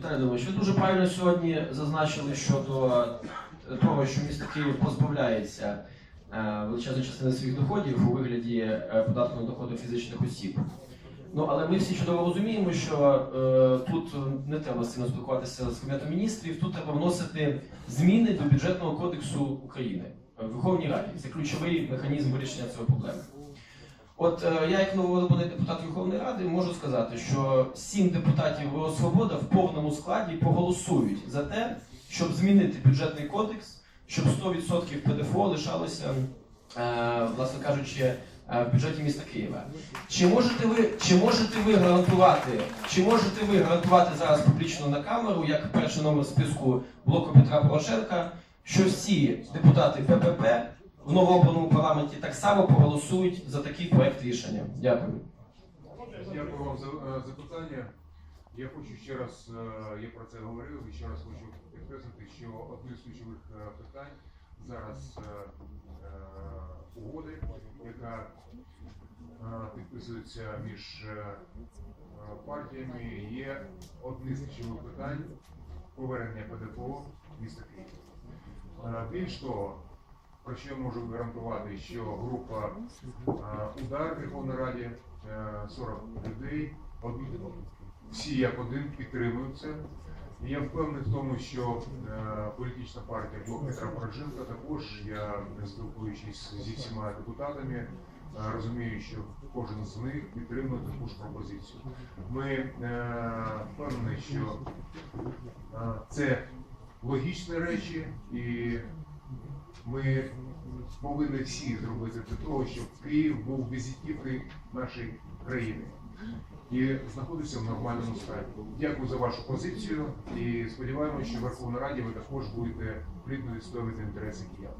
Віталій Володимирович, ви дуже правильно сьогодні зазначили щодо того, що місто Київ позбавляється е, величезної частини своїх доходів у вигляді е, податку на доходи фізичних осіб. Ну але ми всі чудово розуміємо, що е, тут не треба сильно спілкуватися з кабінетом міністрів, тут треба вносити зміни до бюджетного кодексу України е, в Верховній Раді. Це ключовий механізм вирішення цієї проблеми. От е, я, як новообраний депутат Верховної Ради, можу сказати, що сім депутатів ВО Свобода в повному складі проголосують за те, щоб змінити бюджетний кодекс, щоб 100% ПДФО лишалося, е, власне кажучи, е, в бюджеті міста Києва. Чи можете ви, чи можете ви гарантувати, чи можете ви гарантувати зараз публічно на камеру, як перший номер списку блоку Петра Порошенка, що всі депутати ППП в новообраному парламенті так само проголосують за такий проект рішення? Дякую. Дякую вам за е, запитання. Я хочу ще раз, е, я про це говорив, і ще раз хочу підкреслити, що одне з ключових е, питань зараз угоди, яка підписується між партіями, є одне з ключових питань повернення ПДФО міста Києва. Більш того, що можу гарантувати, що група е, удар в Верховній Раді, е, 40 людей, всі як один підтримують це. І я впевнений в тому, що е, політична партія блок Петра Порошенка також, я спілкуючись зі всіма депутатами, е, розумію, що кожен з них підтримує таку ж пропозицію. Ми е, впевнені, що е, це логічні речі, і ми повинні всі зробити для того, щоб Київ був візитівкою нашої країни і знаходився в нормальному стані. Дякую за вашу позицію і сподіваємося, що в Верховній Раді ви також будете плідно відстоювати інтереси киян.